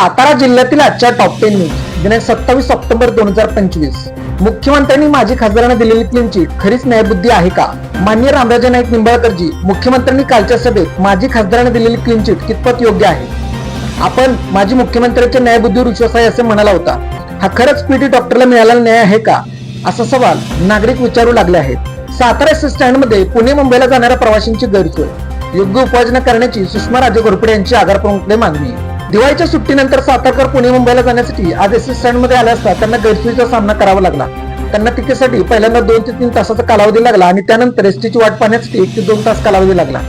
सातारा जिल्ह्यातील आजच्या top ten news दिनांक सत्तावीस ऑक्टोबर दोन हजार पंचवीस. मुख्यमंत्र्यांनी माजी खासदारांना दिलेली क्लीन चिट खरीच न्यायबुद्धी आहे का? मान्य रामराजे नाईक निंबाळकरजी मुख्यमंत्र्यांनी कालच्या सभेत माजी खासदारांना दिलेली क्लीन चिट कितपत योग्य आहे? आपण माजी मुख्यमंत्र्यांच्या न्यायबुद्धीवर विश्वास आहे असे म्हणाला होता. हा खरंच पीटी डॉक्टरला मिळालेला न्याय आहे का? असा सवाल नागरिक विचारू लागले आहेत. सातारा एस स्टँडमध्ये पुणे मुंबईला जाणाऱ्या प्रवाशांची गैरसोय. योग्य उपाययोजना करण्याची सुषमा राजे घोरपडे यांची आगारप्रमुखकडे मागणी. दिवाळीच्या सुट्टीनंतर सातारकर पुणे मुंबईला जाण्यासाठी आज एस स्टँडमध्ये आले असता त्यांना गैरसोयीचा सामना करावा लागला. त्यांना तिकीटसाठी पहिल्यांदा दोन ते तीन तासाचा कालावधी लागला आणि त्यानंतर एसटीची वाट पाहण्यासाठी एक ते दोन तास कालावधी लागला.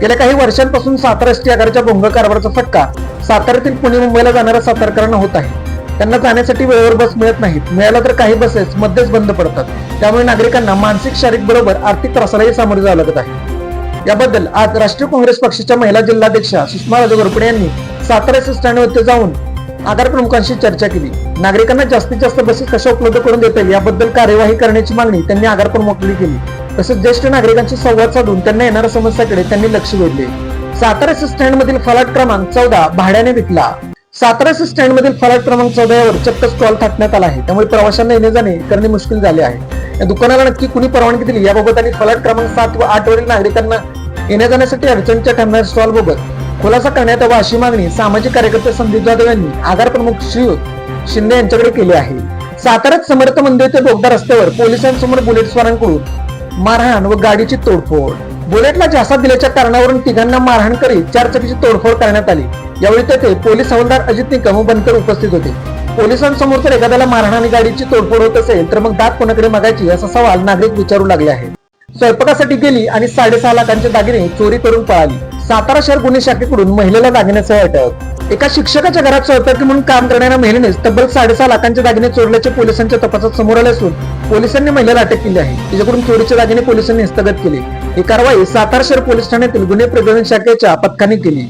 गेल्या काही वर्षांपासून सातारा एसटी आगाराच्या भोंग कारभाराचा फटका साताऱ्यातील पुणे मुंबईला जाणाऱ्या सातारकरांना होत आहे. त्यांना जाण्यासाठी वेळेवर बस मिळत नाहीत. मिळाला तर काही बसेस मध्येच बंद पडतात. त्यामुळे नागरिकांना मानसिक शारीरिक बरोबर आर्थिक त्रासालाही सामोरे जावं लागत आहे. याबद्दल आज राष्ट्रीय काँग्रेस पक्षाच्या महिला जिल्हाध्यक्षा सुषमा राजे घोरपडे यांनी सातारा स्टँडवरती जाऊन आगार प्रमुखांशी चर्चा केली. नागरिकांना जास्तीत जास्त बसेस कशा उपलब्ध करून देता येईल याबद्दल कार्यवाही करण्याची मागणी त्यांनी आगार प्रमुखांनी केली. तसेच ज्येष्ठ नागरिकांशी संवाद साधून त्यांना येणाऱ्या समस्याकडे त्यांनी लक्ष वेधले. सातारा स्टँड मधील फलाट क्रमांक चौदा भाड्याने विकला. सातारा स्टँड मधील फलाट क्रमांक चौदा चक्क स्टॉल थाटण्यात आला आहे. त्यामुळे प्रवाशांना येणे जाणे करणे मुश्किल झाले आहे. या दुकानाला नक्की कुणी परवानगी दिली याबाबत आणि फलाट क्रमांक सात व आठ वरील नागरिकांना येण्या जाण्यासाठी अडचणीच्या ठरणाऱ्या स्टॉल बाबत खुलासा करण्यात यावा अशी मागणी सामाजिक कार्यकर्ते संदीप जाधव यांनी आगार प्रमुख श्रीयुत शिंदे यांच्याकडे केली आहे. साताऱ्यात समर्थ मंदिर ते बोगदा रस्त्यावर पोलिसांसमोर बुलेट स्वारांकडून मारहाण व गाडीची तोडफोड. बुलेटला झासा दिल्याच्या कारणावरून तिघांना मारहाण करीत चारचाकीची तोडफोड करण्यात आली. यावेळी तेथे पोलीस हवालदार अजित निकम व बनकर उपस्थित होते. पोलिसांसमोर जर एखाद्याला मारहाण आणि गाडीची तोडफोड होत असेल तर मग दात कोणाकडे मागायची असा सवाल नागरिक विचारू लागले आहेत. स्वयंपाकासाठी गेली आणि साडेसहा लाखांचे दागिने चोरी करून पळाली. सातारा शहर गुन्हे शाखेकडून महिलेला दागिन्यासह अटक एका शिक्षकाच्या घरात स्वयंपाकी म्हणून काम करणाऱ्या महिलेनेच तब्बल साडेसहा लाखांचे दागिने चोरल्याचे पोलिसांच्या तपासात समोर आले असून पोलिसांनी महिलेला अटक केली आहे. तिच्याकडून चोरीचे दागिने पोलिसांनी हस्तगत केले. ही कारवाई सातारा शहर पोलीस ठाण्यातील गुन्हे प्रकरण शाखेच्या पथकाने केली.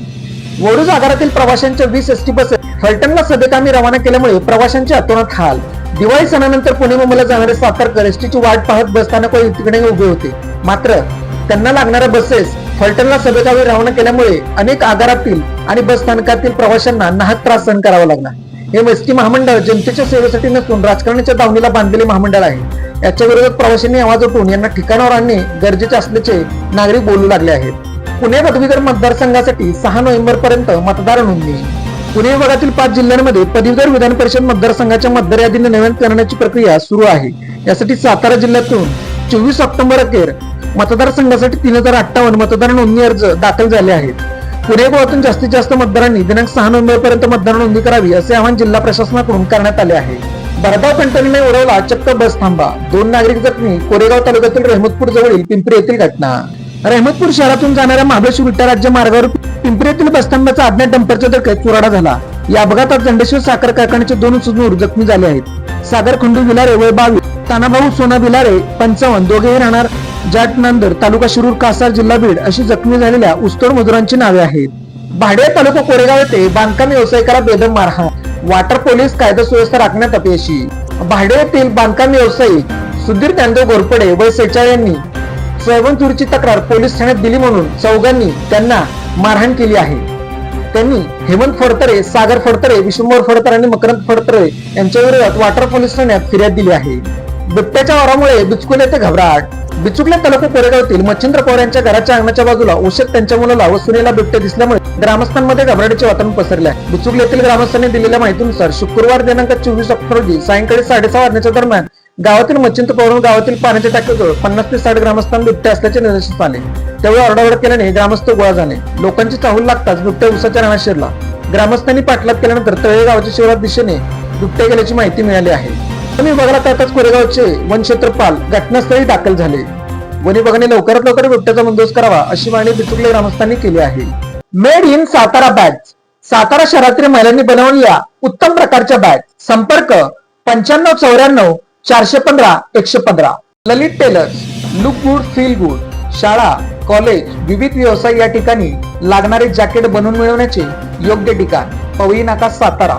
वडूज आगारातील प्रवाशांच्या वीस एसटी बस फलटणला सदकामी रवाना केल्यामुळे प्रवाशांच्या अतोनात हाल. दिवाळी सणानंतर पुणे मुंबईला जाणारे सातारकर एसटीची वाट पाहत बसस्थानक तिकडे उभे होते. मात्र त्यांना लागणाऱ्या बसेस फलटणला सभेगावी रवाना केल्यामुळे अनेक आगारातील आणि बस स्थानकातील प्रवाशांना नाहक त्रास सहन करावा लागला. हे एसटी महामंडळ जनतेच्या सेवेसाठी नसून राजकारणाच्या दावणीला बांधलेले महामंडळ आहे. याच्या विरोधात प्रवाशांनी आवाज उठून यांना ठिकाणावर आणणे गरजेचे असल्याचे नागरिक बोलू लागले आहेत. पुणे पदवीधर मतदारसंघासाठी सहा नोव्हेंबर पर्यंत मतदार नोंदणी. पुणे विभागातील पाच जिल्ह्यांमध्ये पदवीधर विधान परिषद मतदारसंघाच्या मतदार यादीने नवीन करण्याची प्रक्रिया सुरू आहे. यासाठी सातारा जिल्ह्यातून चोवीस ऑक्टोबर अखेर मतदारसंघासाठी तीन हजार अठ्ठावन्न मतदार नोंदणी अर्ज दाखल झाले आहेत. पुणे गोवातून जास्तीत जास्त मतदारांनी दिनांक सहा नोव्हेंबर पर्यंत मतदार नोंदणी करावी असे आवाहन जिल्हा प्रशासनाकडून करण्यात आले आहे. भरधाव कंटेनरने उडवला चक्क बस थांबा. दोन नागरिक जखमी. कोरेगाव तालुक्यातील रहमतपूर जवळील पिंपरी येथील घटना. रहमतपूर शहरातून जाणाऱ्या महाबळेश्वर विठ्ठल राज्य मार्गावर पिंपरी येथील बसस्थानकाचा अज्ञात डंपरच्या धडकेत चुराडा झाला. या अपघातात दंडेश्वर साखर कारखान्याचे दोन सुजूर जखमी झाले आहेत. सागर खंडू विलारे वय बावीस तानाभाऊ सोना बिलारे पंचावन्न दोघेही राहणार. जाट नांदर तालुका शिरूर कासार जिल्हा बीड अशी जखमी झालेल्या उस्तोड मजुरांची नावे आहेत. भाडे तालुका कोरेगाव येथे बांधकाम व्यावसायिकाला बेदम मारहाण. वाटर पोलीस कायदा सुव्यवस्था राखण्यात अपयशी. भाडे येथील बांधकाम व्यावसायिक सुधीर ज्ञानदेव घोरपडे व सेचाळ यांनी सोयाबीन तक्रार पोलीस ठाण्यात दिली म्हणून चौघांनी त्यांना मारहाण केली आहे. त्यांनी हेमंत फडतरे सागर फडतरे विश्वंभर फडतरे आणि मकरंद फडतरे यांच्या विरोधात वाटर पोलीस ठाण्यात फिर्याद दिली आहे. बिबट्याच्या वारामुळे बिचकुले येथे घबराट. बिचुकल्या तालुका कोरेगावतील. मच्छिंद्र पवार यांच्या घराच्या अंगणाच्या बाजूला उशक त्यांच्या मुलाला व सुनेला बिबट्या दिसल्यामुळे ग्रामस्थांमध्ये घबराटीचे वातावरण पसरले आहे ग्रामस्थांनी दिलेल्या माहितीनुसार शुक्रवार दिनांक चोवीस ऑक्टोबर रोजी सायंकाळी साडेसहा वाजण्याच्या दरम्यान गावातील मच्छिंद्र पवार गावातील पाण्याच्या टाकीजवळ पन्नास ते साठ ग्रामस्थांना बिबटे असल्याचे निदर्शनास आले. त्यावेळी ओरडाओरड केल्याने ग्रामस्थ गोळा झाले. लोकांची चाहूल लागताच बिबटे उसाच्या रानात शिरला. ग्रामस्थांनी पाठलाग केल्यानंतर तळे गावाच्या शिवरात दिशेने बिबटे गेल्याची माहिती मिळाली आहे. वन बघायला त्यातच कोरेगावचे वन क्षेत्रपाल घटनास्थळी दाखल झाले. वन विभागाने लवकरात लवकर बिबट्याचा बंदोबस्त करावा अशी मागणी बिचुकले ग्रामस्थांनी केली आहे. Made in Satara bag Satara शहरातील महिलांनी बनवलेल्या उत्तम प्रकारच्या बॅग संपर्क पंच्याण्णव चौऱ्याण्णव चारशे पंधरा एकशे पंधरा. Lalit tailors look good feel good शाळा कॉलेज विविध व्यवसाय या ठिकाणी लागणारे जॅकेट बनवून मिळवण्याचे योग्य ठिकाण. पवई नाका सातारा.